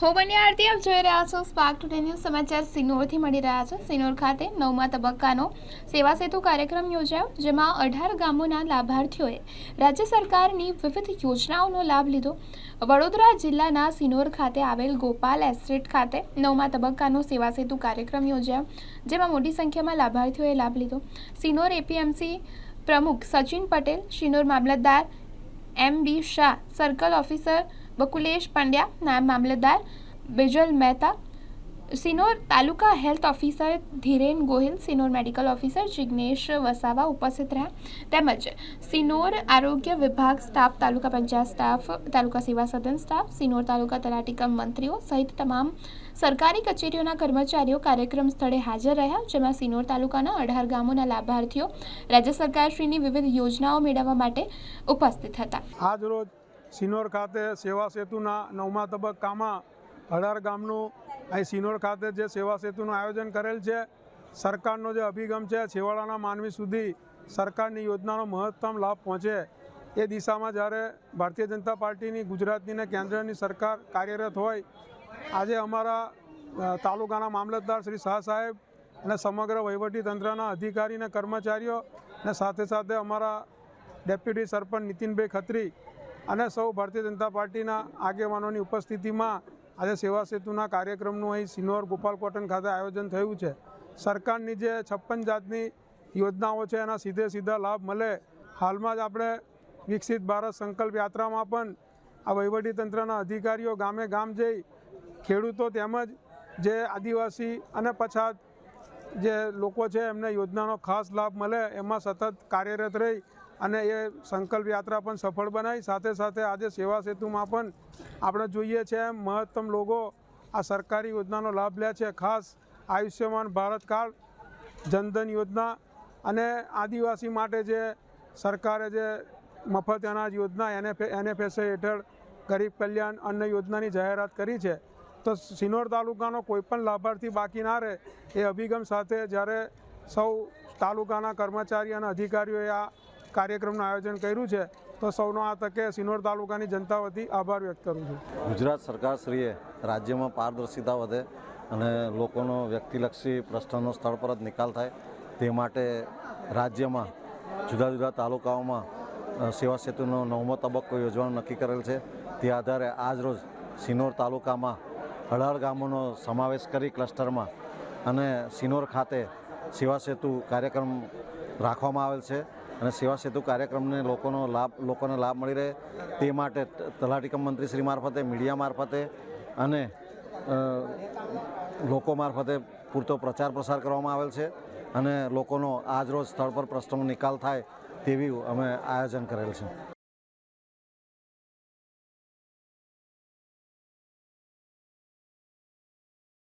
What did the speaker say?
હું બની આરતી, આપ જોઈ રહ્યા છો સ્પાર્ક ટુડે ન્યૂઝ સમાચાર સિનોરથી મળી રહ્યા છે. સિનોર ખાતે નવમા તબક્કાનો સેવા સેતુ કાર્યક્રમ યોજાયો, જેમાં અઢાર ગામોના લાભાર્થીઓએ રાજ્ય સરકારની વિવિધ યોજનાઓનો લાભ લીધો. વડોદરા જિલ્લાના સિનોર ખાતે આવેલ ગોપાલ એસ્ટેટ ખાતે નવમા તબક્કાનો સેવા સેતુ કાર્યક્રમ યોજાયો, જેમાં મોટી સંખ્યામાં લાભાર્થીઓએ લાભ લીધો. સિનોર એપીએમસી પ્રમુખ સચિન પટેલ શિનોર મામલતદાર M B Shah, circle officer Bakulesh Pandya, નાયબ મામલતદાર Bijal Mehta, Sinor taluka health officer Dhiren Gohil, Sinor medical officer Jignesh Vasava ઉપસ્થિત રહ્યા. તેમજ સિનોર આરોગ્ય વિભાગ staff, taluka panchayat staff, taluka Seva Sadan staff, Sinor તાલુકા તલાટીકમ મંત્રીઓ સહિત તમામ સરકારી કચેરીઓના કર્મચારીઓ કાર્યક્રમ સ્થળે હાજર રહ્યા, જેમાં સિનોર તાલુકાના અઢાર ગામોના લાભાર્થીઓ રાજ્ય સરકારશ્રીની વિવિધ યોજનાઓ મેળવવા માટે ઉપસ્થિત હતા. આજ રોજ સિનોર ખાતે સેવા સેતુના નવમા તબક્કામાં અઢાર ગામનું અહીં સિનોર ખાતે જે સેવા સેતુનું આયોજન કરેલ છે, સરકારનો જે અભિગમ છે, છેવાડાના માનવી સુધી સરકારની યોજનાનો મહત્તમ લાભ પહોંચે એ દિશામાં જ્યારે ભારતીય જનતા પાર્ટીની, ગુજરાતની ને કેન્દ્રની સરકાર કાર્યરત હોય, આજે અમારા તાલુકાના મામલતદાર શ્રી શાહ સાહેબ અને સમગ્ર વહીવટી તંત્રના અધિકારી અને કર્મચારીઓ અને સાથે સાથે અમારા ડેપ્યુટી સરપંચ નીતિનભાઈ ખત્રી અને સૌ ભારતીય જનતા પાર્ટીના આગેવાનોની ઉપસ્થિતિમાં આજે સેવા સેતુના કાર્યક્રમનું અહીં સિનોર ગોપાલ કોટન ખાતે આયોજન થયું છે. સરકારની જે છપ્પન જાતની યોજનાઓ છે એના સીધે સીધા લાભ મળે. હાલમાં જ આપણે વિકસિત ભારત સંકલ્પ યાત્રામાં પણ આ વહીવટી તંત્રના અધિકારીઓ ગામે ગામ જઈ ખેડૂતો તેમજ જે આદિવાસી અને પછાત જે લોકો છે એમને યોજનાનો ખાસ લાભ મળે. એમાં સતત કાર્યરત રહી અને એ સંકલ્પ યાત્રા પણ સફળ બનાવી. સાથે સાથે આજે સેવા સેતુમાં પણ આપણે જોઈએ છે એમ મહત્તમ લોકો આ સરકારી યોજનાનો લાભ લે છે. ખાસ આયુષ્યમાન ભારત કાર્ડ, જનધન યોજના અને આદિવાસી માટે જે સરકારે જે મફત અનાજ યોજના, એનએફ, એનએફએસએ હેઠળ ગરીબ કલ્યાણ અન્ન યોજનાની જાહેરાત કરી છે. તો સિનોર તાલુકાનો કોઈપણ લાભાર્થી બાકી ના રહે એ અભિગમ સાથે જ્યારે સૌ તાલુકાના કર્મચારી અને અધિકારીઓએ આ કાર્યક્રમનું આયોજન કર્યું છે, તો સૌનો આ તકે સિનોર તાલુકાની જનતા વતી આભાર વ્યક્ત કરું છું. ગુજરાત સરકારશ્રીએ રાજ્યમાં પારદર્શિતા વધે અને લોકોનો વ્યક્તિલક્ષી પ્રશ્નનો સ્થળ પર જ નિકાલ થાય, તે માટે રાજ્યમાં જુદા જુદા તાલુકાઓમાં સેવા સેતુનો નવમો તબક્કો યોજવાનું નક્કી કરેલ છે. તે આધારે આજરોજ સિનોર તાલુકામાં અઢાર ગામોનો સમાવેશ કરી ક્લસ્ટરમાં અને સિનોર ખાતે સેવા સેતુ કાર્યક્રમ રાખવામાં આવેલ છે. અને સેવા સેતુ કાર્યક્રમને લોકોનો લાભ, લોકોને લાભ મળી રહે તે માટે તલાટીકમ તલાટી કમ મંત્રી શ્રી મારફતે, મીડિયા મારફતે અને લોકો મારફતે પૂરતો પ્રચાર પ્રસાર કરવામાં આવેલ છે અને લોકોનો આજરોજ સ્થળ પર પ્રશ્નનો નિકાલ થાય તેવી અમે આયોજન કરેલ છે.